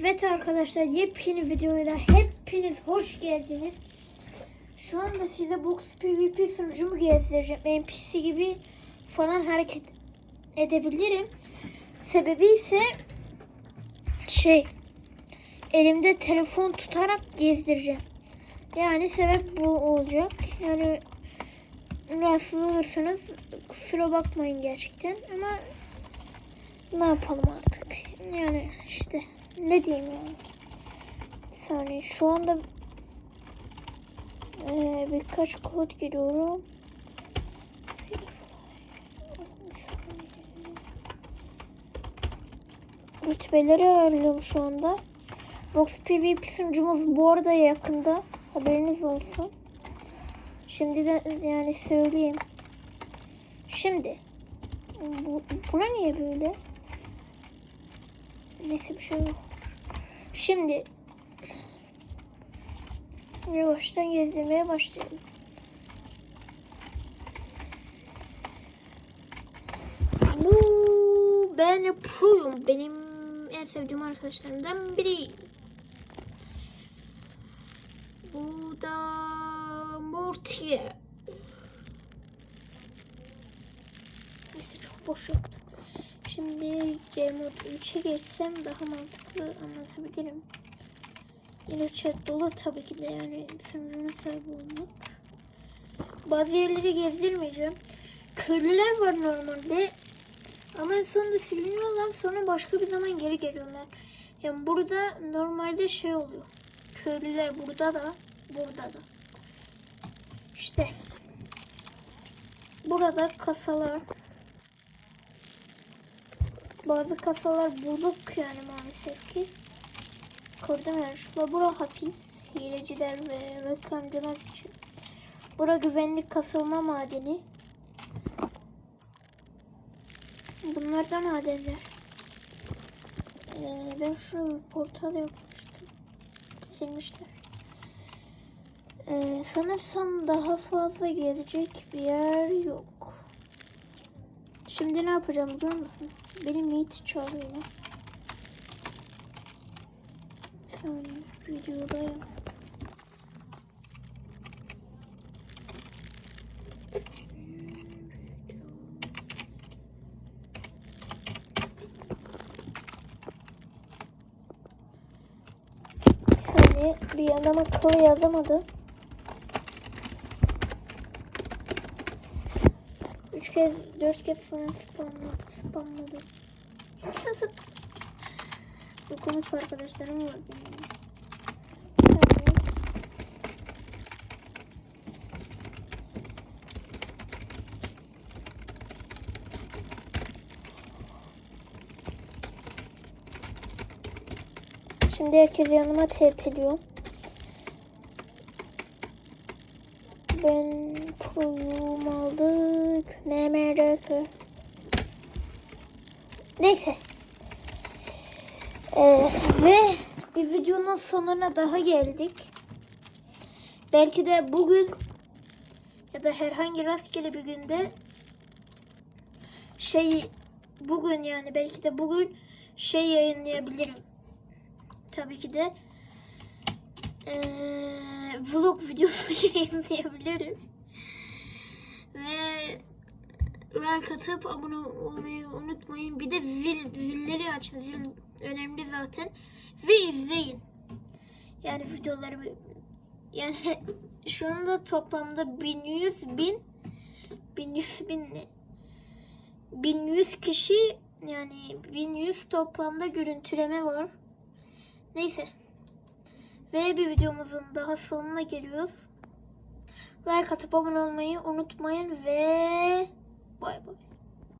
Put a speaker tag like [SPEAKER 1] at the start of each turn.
[SPEAKER 1] Evet arkadaşlar yepyeni videoyla hepiniz hoş geldiniz. Şu anda size Box PvP sunucumu gezdireceğim. NPC gibi falan hareket edebilirim. Sebebi ise şey elimde telefon tutarak gezdireceğim. Yani sebep bu olacak. Yani rahatsız olursanız kusura bakmayın gerçekten ama ne yapalım artık. Yani işte ne diyeyim yani. Bir şu anda eee, birkaç kod giriyorum. Rütbeleri ayarlıyorum şu anda. Box PvP sunucumuz bu arada yakında. Haberiniz olsun. Şimdi de yani söyleyeyim. Şimdi bu, bura niye böyle? Neyse bir şey yok. Şimdi yavaştan gezdirmeye başlayalım. Bu ben pro'yum. Benim en sevdiğim arkadaşlarımdan biri. Bu da Mortier. Neyse çok boş yaptık. Şimdi Game Mode 3'e geçsem daha mantıklı anlatabilirim. Yine chat dolu tabii ki de yani sunucuna sahip olmak. Bazı yerleri gezdirmeyeceğim. Köylüler var normalde. Ama sonunda siliniyorlar sonra başka bir zaman geri geliyorlar. Yani burada normalde şey oluyor. Köylüler burada da burada da. İşte burada kasalar bazı kasalar bulduk yani maalesef ki. Koordinatör yarışma. Bura hapis. Hileciler ve reklamcılar için. Bura güvenlik kasılma madeni. Bunlar da madenler. Ee, ben şu bir portal yapmıştım. Silmişler. Ee, sanırsam daha fazla gezecek bir yer yok. Şimdi ne yapacağım biliyor musun? Benim Yiğit çalıyor. Sen videodayım. Saniye bir yandan akıllı yazamadı. Üç kez, dört kez falan spamladı. spamladı. Bu komik arkadaşlarım var benim. Şimdi herkes yanıma tepeliyor. Ben proyum aldık. MMRK. Neyse. Ee, ve bir videonun sonuna daha geldik. Belki de bugün ya da herhangi rastgele bir günde şey bugün yani belki de bugün şey yayınlayabilirim. Tabii ki de eee, vlog videosu yayınlayabilirim. Ve like atıp abone olmayı unutmayın. Bir de zil zilleri açın. Zil önemli zaten. Ve izleyin. Yani videoları yani şu anda toplamda 1100 bin 1100 bin ne? 1100 kişi yani 1100 toplamda görüntüleme var. Neyse. Ve bir videomuzun daha sonuna geliyoruz. Like atıp abone olmayı unutmayın ve 不会不会。